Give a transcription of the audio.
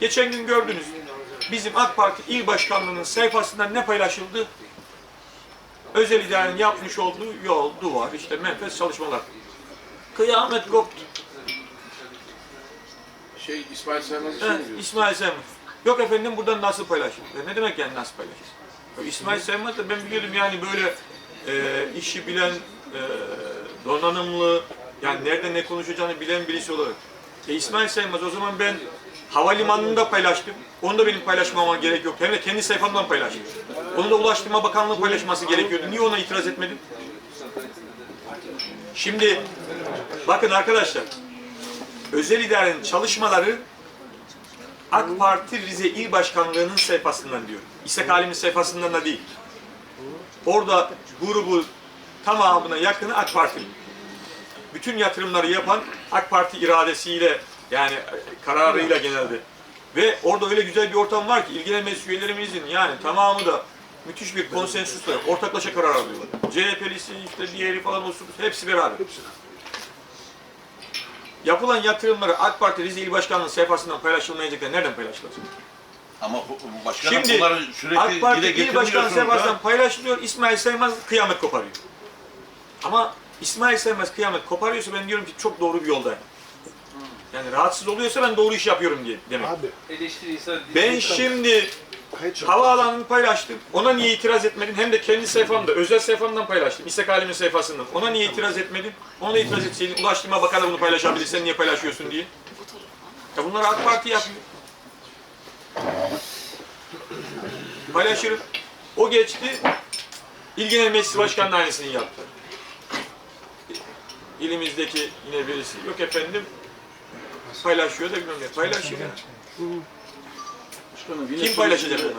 Geçen gün gördünüz. Bizim AK Parti il başkanlığının sayfasından ne paylaşıldı? Özel idarenin yapmış olduğu yol, duvar, işte menfez çalışmalar. Kıyamet koptu. Şey İsmail Saymaz için mi diyorsun? İsmail Saymaz. Yok efendim buradan nasıl paylaşıldı? Ne demek yani nasıl paylaşıldı? İsmail Saymaz da ben biliyordum yani böyle e, işi bilen, e, donanımlı, yani nerede ne konuşacağını bilen birisi olarak. E, İsmail Saymaz o zaman ben havalimanında paylaştım. Onu da benim paylaşmama gerek yok. Hem de kendi sayfamdan paylaştım. Onu da Ulaştırma Bakanlığı paylaşması gerekiyordu. Niye ona itiraz etmedin? Şimdi bakın arkadaşlar özel idarenin çalışmaları AK Parti Rize İl Başkanlığı'nın sayfasından diyor. İshak Alim'in sayfasından da değil. Orada grubu tamamına yakını AK Parti. Bütün yatırımları yapan AK Parti iradesiyle yani kararıyla genelde. Ve orada öyle güzel bir ortam var ki ilgilenen meclis üyelerimizin yani tamamı da müthiş bir konsensusla ortaklaşa karar alıyorlar. CHP'lisi işte diğeri falan olsun hepsi beraber. Yapılan yatırımları AK Parti Rize İl Başkanlığı sayfasından paylaşılmayacaklar nereden paylaşılacak? Ama başkanım Şimdi bunları sürekli AK Parti dile İl getirmiyorsunuz sayfasından da. paylaşılıyor, İsmail Saymaz kıyamet koparıyor. Ama İsmail Saymaz kıyamet koparıyorsa ben diyorum ki çok doğru bir yoldayım. Yani rahatsız oluyorsa ben doğru iş yapıyorum diye demek. Abi Eleştiri insan Ben şimdi yok. havaalanını paylaştım. Ona niye itiraz etmedin? Hem de kendi sayfamda, özel sayfamdan paylaştım. İstek Alim'in sayfasından. Ona niye itiraz etmedin? Ona da itiraz etseydin. Ulaştırma Bakanı bunu paylaşabilir. Sen niye paylaşıyorsun diye. Ya bunları AK Parti yapmıyor. Paylaşırım. O geçti. İl Genel Meclisi Başkanı da aynısını yaptı. İlimizdeki yine birisi. Yok efendim paylaşıyor da bilmem ne. Paylaşıyor. Kim paylaşacak onları?